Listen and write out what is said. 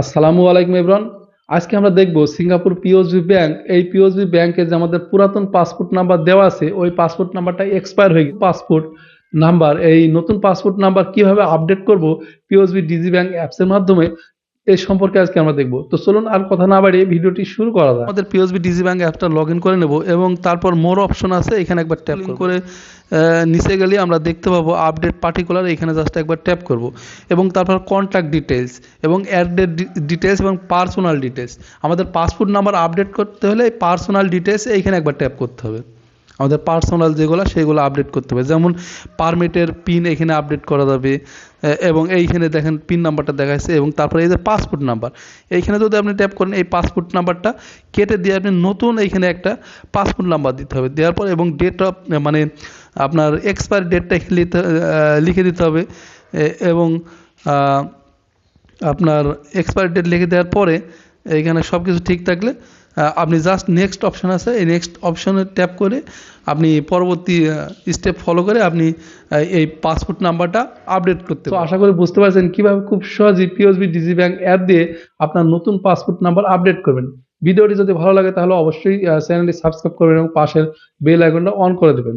আসসালামু আলাইকুম ইবরান আজকে আমরা দেখব সিঙ্গাপুর পিওসবি ব্যাংক। এই পিওসবি ব্যাংকে যে আমাদের পুরাতন পাসপোর্ট নাম্বার দেওয়া আছে, ওই পাসপোর্ট নাম্বারটা এক্সপায়ার হয়ে গেছে। পাসপোর্ট নাম্বার, এই নতুন পাসপোর্ট নাম্বার কীভাবে আপডেট করব পিওসবি ডিজি ব্যাংক অ্যাপসের মাধ্যমে এই সম্পর্কে আজকে আমরা দেখব। তো চলুন আর কথা না বাড়িয়ে ভিডিওটি শুরু করা যায় আমাদের পিওসবি ডিজি ব্যাংক অ্যাপটা লগ ইন করে নেব এবং তারপর মোর অপশন আছে এখানে একবার ট্যাপ করে নিচে গেলে আমরা দেখতে পাবো আপডেট পার্টিকুলার এখানে জাস্ট একবার ট্যাপ করব। এবং তারপর কন্ট্যাক্ট ডিটেলস এবং অ্যাডেড ডিটেলস এবং পার্সোনাল ডিটেলস আমাদের পাসপোর্ট নাম্বার আপডেট করতে হলে পার্সোনাল ডিটেলস এইখানে একবার ট্যাপ করতে হবে। আমাদের পার্সোনাল যেগুলো, সেগুলো আপডেট করতে হবে। যেমন পারমিটের পিন এখানে আপডেট করা যাবে এবং এইখানে দেখেন পিন নাম্বারটা দেখাচ্ছে এবং তারপরে এই যে পাসপোর্ট নাম্বার এইখানে যদি আপনি ট্যাপ করেন, এই পাসপোর্ট নাম্বারটা কেটে দিয়ে আপনি নতুন এইখানে একটা পাসপোর্ট নাম্বার দিতে হবে। দেওয়ার পর এবং ডেট অফ মানে আপনার এক্সপায়ার ডেটটা এখানে লিখে দিতে হবে এবং আপনার এক্সপায়ার ডেট লিখে দেওয়ার পরে এইখানে সব কিছু ঠিক থাকলে আপনি জাস্ট নেক্সট অপশন আছে এই নেক্সট অপশনে ট্যাপ করে আপনি পরবর্তী স্টেপ ফলো করে আপনি এই পাসপোর্ট নাম্বারটা আপডেট করতে তো আশা করি বুঝতে পারছেন কীভাবে খুব সহজেই পিওসবি ডিজি ব্যাংক অ্যাপ দিয়ে আপনার নতুন পাসপোর্ট নাম্বার আপডেট করবেন। ভিডিওটি যদি ভালো লাগে তাহলে অবশ্যই চ্যানেলটি সাবস্ক্রাইব করবেন এবং পাশের বেল আইকনটা অন করে দেবেন।